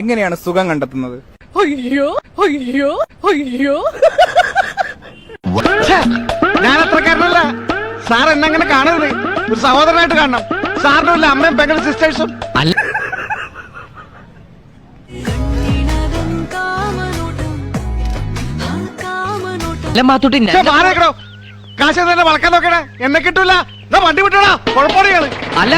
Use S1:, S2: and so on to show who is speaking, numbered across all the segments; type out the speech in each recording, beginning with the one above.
S1: എങ്ങനെയാണ് സുഖം കണ്ടെത്തുന്നത്?
S2: അയ്യോ അയ്യോ അയ്യോ.
S3: ഞാൻ അത്രക്കാരനല്ല സാർ എന്നെങ്ങനെ കാണരുത്. ഒരു സഹോദരനായിട്ട് കാണണം. സാറിനും ഇല്ല അമ്മയും പെങ്ങളും സിസ്റ്റേഴ്സും.
S4: അല്ല.
S3: കാശ് തന്നെ വളക്കാൻ നോക്കണേ. എന്നെ കിട്ടൂല. എന്നാ വണ്ടി വിട്ടോടാ. കുഴപ്പമാണ്
S4: അല്ല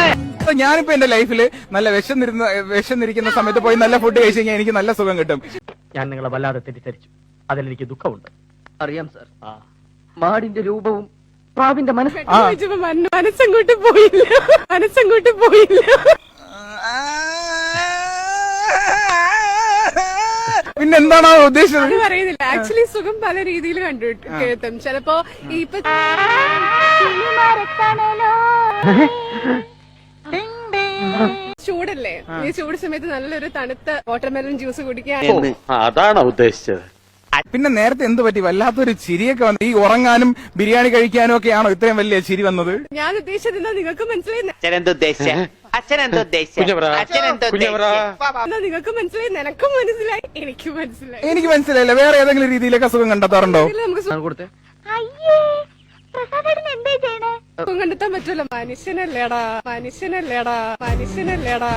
S1: ഞാനിപ്പോ എന്റെ ലൈഫിൽ നല്ല വിശന്നിരുന്ന വിശന്നിരിക്കുന്ന സമയത്ത് പോയി നല്ല ഫുഡ് കഴിച്ചു കഴിഞ്ഞാൽ എനിക്ക് നല്ല സുഖം കിട്ടും.
S5: ഞാൻ നിങ്ങളെ വല്ലാതെ തെറ്റിദ്ധരിച്ചു. അതിലെനിക്ക് ദുഃഖമുണ്ട്.
S4: അറിയാം സാർ. മാടിന്റെ രൂപവും പ്രാവിന്റെ മനസ്സ്
S2: മനസ്സങ്ങോട്ട് പോയില്ല. മനസ്സങ്ങോട്ട് പോയില്ല.
S1: പിന്നെ എന്താണോ ഉദ്ദേശിച്ചത്
S2: പറയുന്നില്ല. ആക്ച്വലി സുഖം പല രീതിയിൽ കണ്ടു കേട്ടും. ചിലപ്പോ ഈ ഇപ്പൊ ചൂടല്ലേ? ഈ ചൂട് സമയത്ത് നല്ലൊരു തണുത്ത വാട്ടർമെലൺ ജ്യൂസ് കുടിക്കാൻ.
S6: അതാണ് ഉദ്ദേശിച്ചത്.
S1: പിന്നെ നേരത്തെ എന്ത് പറ്റി? വല്ലാത്തൊരു ചിരിയൊക്കെ വന്നു. ഈ ഉറങ്ങാനും ബിരിയാണി കഴിക്കാനും ഒക്കെ ആണോ ഇത്രയും വലിയ ചിരി വന്നത്?
S2: ഞാൻ ഉദ്ദേശിച്ചത് എന്താ നിങ്ങൾക്ക് നിങ്ങൾക്ക് മനസ്സിലായി? നിനക്കും മനസ്സിലായി? എനിക്കും മനസ്സിലായി.
S1: എനിക്ക് മനസ്സിലായില്ല. വേറെ ഏതെങ്കിലും രീതിയിലൊക്കെ സുഖം കണ്ടെത്താറുണ്ടോ?
S2: ഇതിൽ സുഖം കണ്ടെത്താൻ പറ്റൂല. മനുഷ്യനല്ലേടാ. മനുഷ്യനല്ലേടാ. മനുഷ്യനല്ലേടാ.